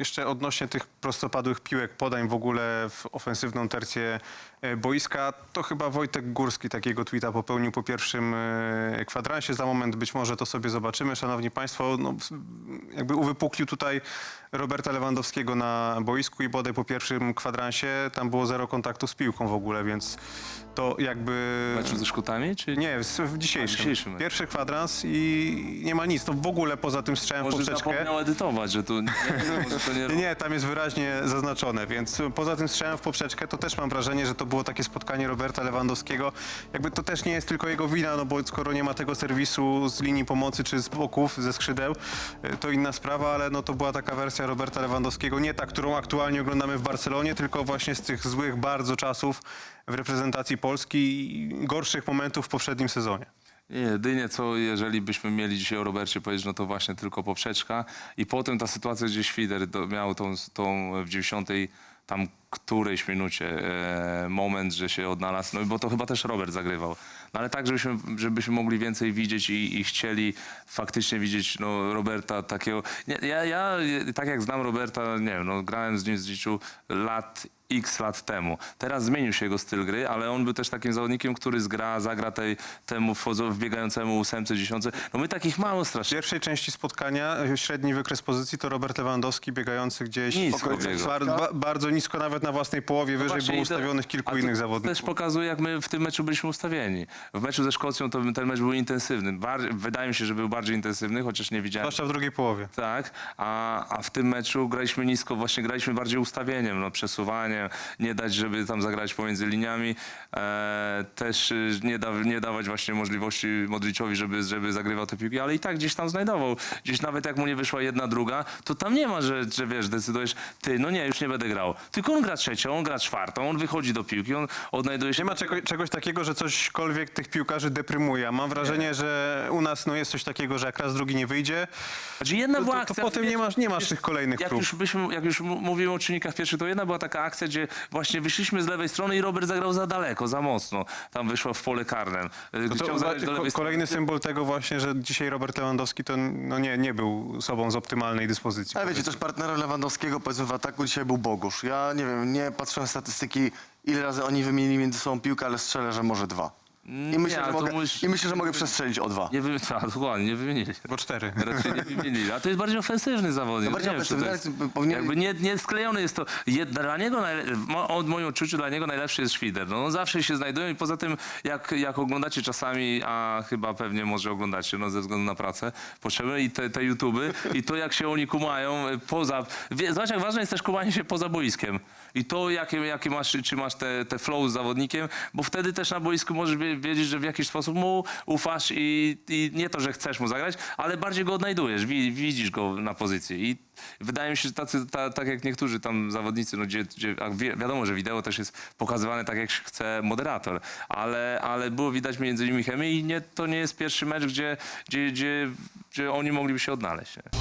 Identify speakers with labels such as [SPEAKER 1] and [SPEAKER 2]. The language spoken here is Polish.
[SPEAKER 1] jeszcze odnośnie tych prostopadłych piłek, podań w ogóle w ofensywną tercję e, boiska, to chyba Wojtek Górski takiego tweeta popełnił po pierwszym e, kwadransie. Za moment być może to sobie zobaczymy. Szanowni Państwo, no, jakby uwypuklił tutaj Roberta Lewandowskiego na boisku i bodaj po pierwszym kwadransie tam było zero kontaktu z piłką w ogóle, więc to jakby...
[SPEAKER 2] Meczu ze Szkotami, czy
[SPEAKER 1] Nie, w, w dzisiejszym.
[SPEAKER 2] A, dzisiejszym meczu.
[SPEAKER 1] Pierwszy kwadrans i nie ma nic. To w ogóle poza tym strzałem w
[SPEAKER 2] może
[SPEAKER 1] poprzeczkę.
[SPEAKER 2] zapomniał edytować, że tu nie, może to nie...
[SPEAKER 1] Nie, nie, tam jest wyraźnie zaznaczone, więc poza tym strzałem w poprzeczkę, to też mam wrażenie, że to było takie spotkanie Roberta Lewandowskiego. Jakby to też nie jest tylko jego wina, no bo skoro nie ma tego serwisu z linii pomocy czy z boków, ze skrzydeł, y, to inna sprawa, ale no to była taka wersja Roberta Lewandowskiego, nie ta, którą aktualnie oglądamy w Barcelonie, tylko właśnie z tych złych bardzo czasów w reprezentacji Polski i gorszych momentów w poprzednim sezonie.
[SPEAKER 2] Nie, jedynie co, jeżeli byśmy mieli dzisiaj o Robercie powiedzieć, no to właśnie tylko poprzeczka. I potem ta sytuacja, gdzie Świder miał tą, tą w 90 tam którejś minucie e, moment, że się odnalazł, no bo to chyba też Robert zagrywał. Ale tak, żebyśmy, żebyśmy mogli więcej widzieć i, i chcieli faktycznie widzieć no, Roberta takiego... Nie, ja, ja, tak jak znam Roberta, nie wiem, no, grałem z nim z życiu lat x lat temu. Teraz zmienił się jego styl gry, ale on był też takim zawodnikiem, który zgra, zagra tej, temu wchodzo- wbiegającemu ósemce, dziesiątce. No my takich mało
[SPEAKER 1] W
[SPEAKER 2] strasznie.
[SPEAKER 1] pierwszej części spotkania e, średni wykres pozycji to Robert Lewandowski biegający gdzieś
[SPEAKER 2] Nisko
[SPEAKER 1] bar, ba, bardzo nisko, nawet na własnej połowie, wyżej
[SPEAKER 2] Właśnie
[SPEAKER 1] było
[SPEAKER 2] i to-
[SPEAKER 1] ustawionych kilku
[SPEAKER 2] a to
[SPEAKER 1] innych
[SPEAKER 2] Też
[SPEAKER 1] zawodników.
[SPEAKER 2] pokazuje, jak my w tym meczu byliśmy ustawieni. W meczu ze Szkocją to ten mecz był intensywny. Bar- wydaje mi się, że był bardziej intensywny, chociaż nie widziałem.
[SPEAKER 1] Zwłaszcza w drugiej połowie.
[SPEAKER 2] Tak, a, a w tym meczu graliśmy nisko, właśnie graliśmy bardziej ustawieniem, no, przesuwaniem, nie dać, żeby tam zagrać pomiędzy liniami, e, też y, nie, da, nie dawać właśnie możliwości Modriciowi, żeby, żeby zagrywał te piłki, ale i tak gdzieś tam znajdował. Gdzieś nawet jak mu nie wyszła jedna, druga, to tam nie ma, że, że wiesz, decydujesz, ty, no nie, już nie będę grał. Tylko on gra trzecią, on gra czwartą, on wychodzi do piłki, on odnajduje się...
[SPEAKER 1] Nie ma czego, czegoś takiego, że cośkolwiek tych piłkarzy deprymuje. A Mam wrażenie, że u nas no, jest coś takiego, że jak raz drugi nie wyjdzie,
[SPEAKER 2] Znaczy jedna
[SPEAKER 1] to,
[SPEAKER 2] była
[SPEAKER 1] to, to
[SPEAKER 2] akcja,
[SPEAKER 1] potem nie masz, nie masz tych kolejnych
[SPEAKER 2] Jak
[SPEAKER 1] prób.
[SPEAKER 2] już, byśmy, jak już m- mówimy o czynnikach pierwszych, to jedna była taka akcja, gdzie właśnie wyszliśmy z lewej strony i Robert zagrał za daleko, za mocno. Tam wyszło w pole karne. Y,
[SPEAKER 1] No to ko-
[SPEAKER 2] lewej
[SPEAKER 1] kolejny
[SPEAKER 2] strony.
[SPEAKER 1] symbol tego właśnie, że dzisiaj Robert Lewandowski to no nie, nie był sobą z optymalnej dyspozycji.
[SPEAKER 3] Ale wiecie, też partnerem Lewandowskiego powiedzmy w ataku dzisiaj był Bogusz. Ja nie wiem, nie patrzyłem statystyki, ile razy oni wymienili między sobą piłkę, ale strzelę, że może dwa. I myślę, że
[SPEAKER 2] to
[SPEAKER 3] mogę,
[SPEAKER 2] mówisz-
[SPEAKER 3] I myślę, że mogę przestrzelić o dwa.
[SPEAKER 2] Nie wy... A, dokładnie, nie wymienili.
[SPEAKER 1] Bo cztery.
[SPEAKER 2] Raczej nie wymienili. A to jest bardziej ofensywny zawodnik.
[SPEAKER 3] No bardziej
[SPEAKER 2] Nie wiem, czy
[SPEAKER 3] ofensywny,
[SPEAKER 2] to jest-
[SPEAKER 3] ale powinien-
[SPEAKER 2] Jakby nie, nie sklejony jest to. Dla niego, najle... mo- od moim odczuciu, dla niego najlepszy jest Świder. No, on zawsze się znajduje i poza tym, jak, jak oglądacie czasami, a chyba pewnie może oglądacie, no ze względu na pracę, potrzebne i te, te YouTuby i to, jak się oni kumają y, poza... Wie, zobacz, jak ważne jest też kumanie się poza boiskiem. I to, jakie, jakie masz, czy masz te, te flow z zawodnikiem, bo wtedy też na boisku możesz wie- wiedzieć, że w jakiś sposób mu ufasz i, i nie to, że chcesz mu zagrać, ale bardziej go odnajdujesz, wi, widzisz go na pozycji. I wydaje mi się, że tacy, ta, tak jak niektórzy tam zawodnicy, no gdzie, gdzie a wi wiadomo, że wideo też jest pokazywane tak, jak chce moderator, ale, ale było widać między nimi chemię i nie, to nie jest pierwszy mecz, gdzie, gdzie, gdzie, gdzie oni mogliby się odnaleźć. Nie?